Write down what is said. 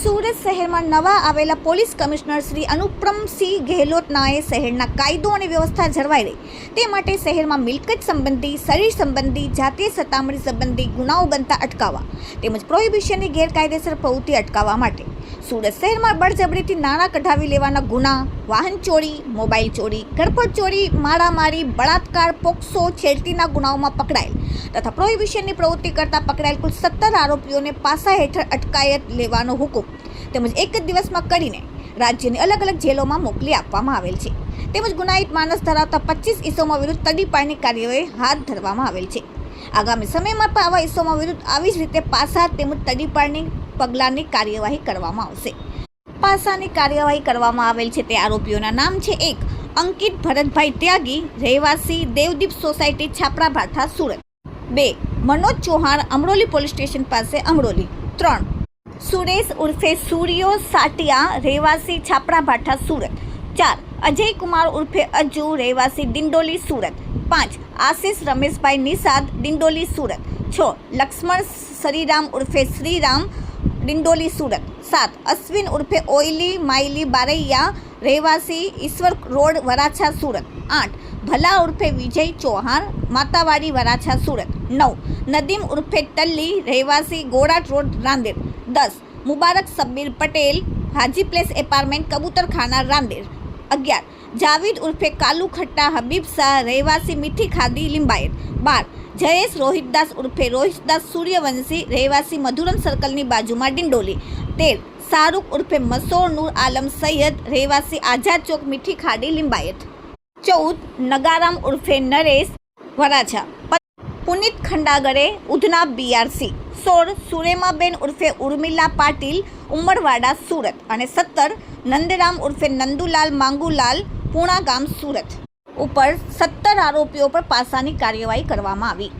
સુરત શહેરમાં નવા આવેલા પોલીસ કમિશનર શ્રી અનુપ્રમસિંહ ગેહલોતનાએ શહેરના કાયદો અને વ્યવસ્થા જળવાઈ રહી. તે માટે શહેરમાં મિલકત સંબંધી, શરીર સંબંધી, જાતીય સતામણી સંબંધી ગુનાઓ બનતા અટકાવવા તેમજ પ્રોહિબિશનની ગેરકાયદેસર પ્રવૃત્તિ અટકાવવા માટે સુરત શહેરમાં બળજબરીથી નાણાં કઢાવી લેવાના ગુના, વાહન ચોરી, મોબાઈલ ચોરી ગરફડ ચોરી, મારામારી, બળાત્કાર, પોક્સો છેડતીના ગુનાઓમાં પકડાયેલ તથા પ્રોહિબિશનની પ્રવૃત્તિ કરતા પકડાયેલ કુલ સત્તર આરોપીઓને પાસા હેઠળ અટકાયત લેવાનો હુકમ. તેમજ એક જ દિવસમાં કરીને રાજ્યની અલગ અલગ જેલોમાં મોકલી આપવામાં આવેલ છે. તેમજ ગુનાહિત માનસ ધરાવતા પચીસ ઇસમો વિરુદ્ધ તડીપાળની કાર્યવાહી હાથ ધરવામાં આવેલ છે. આગામી સમયમાં પણ આવા ઇસમો વિરુદ્ધ આવી જ રીતે પાસા તેમજ તડીપાડની પગલાંની કાર્યવાહી કરવામાં આવશે. પાસાની કાર્યવાહી કરવામાં આવેલ છે તે આરોપીઓના નામ છે એક, અંકિત ભરતભાઈ ત્યાગી, રહેવાસી દેવદીપ સોસાયટી છાપરા ભાઠા સુરત. બે, મનોજ ચૌહાણ, અમરોલી પોલીસ સ્ટેશન પાસે અમરોલી ત્રણ, સુરેશ ઉર્ફે સૂર્યો સાટિયા, રહેવાસી છાપરા ભાઠા સુરત. ચાર અજય કુમાર ઉર્ફે અજુ, રહેવાસી ડિંડોલી, સુરત. પાંચ, આશિષ રમેશભાઈ નિષાદ દિંડોલી સુરત. છ, લક્ષ્મણ શ્રીરામ ઉર્ફે શ્રીરામ ડિંડોલી સુરત સાત અશ્વિન ઉર્ફે ઓઈલી માઇલી બારૈયા રહેવાસી ઈશ્વર રોડ વરાછા સુરત આઠ ભલા ઉર્ફે વિજય ચૌહાણ માતાવાડી વરાછા સુરત નવ નદીમ ઉર્ફે ટલ્લી રહેવાસી ગોળાટ રોડ રાંદેર દસ મુબારક સબ્બીર પટેલ હાજી પ્લેસ એપાર્ટમેન્ટ કબૂતરખાના રાંદેર અગિયાર જાવીદ ઉર્ફે કાલુ ખટ્ટા, હબીબ શાહ, રહેવાસી મીઠી ખાદી, લિંબાયત. બાર, જયેશ રોહિતદાસ ઉર્ફે રોહિતદાસ સૂર્યવંશી, રહેવાસી મધુરમ સર્કલની બાજુમાં ડિંડોલી. તેર, શાહરૂખ ઉર્ફે મસોર નૂર આલમ સૈયદ, રહેવાસી આઝાદ ચોક મીઠી ખાડી લિંબાયત. ચૌદ, નગારામ ઉર્ફે નરેશ વરાછા. પુનિત ખંડાગરે, ઉધના બીઆરસી. સોળ, સુરેમાબેન ઉર્ફે ઉર્મિલા પાટીલ, ઉમરવાડા, સુરત. અને સત્તર, નંદરામ ઉર્ફે નંદુલાલ માંગુલાલ પૂણા ગામ સુરત ઉપર સત્તર આરોપીઓ પર પાસાની કાર્યવાહી કરવામાં આવી.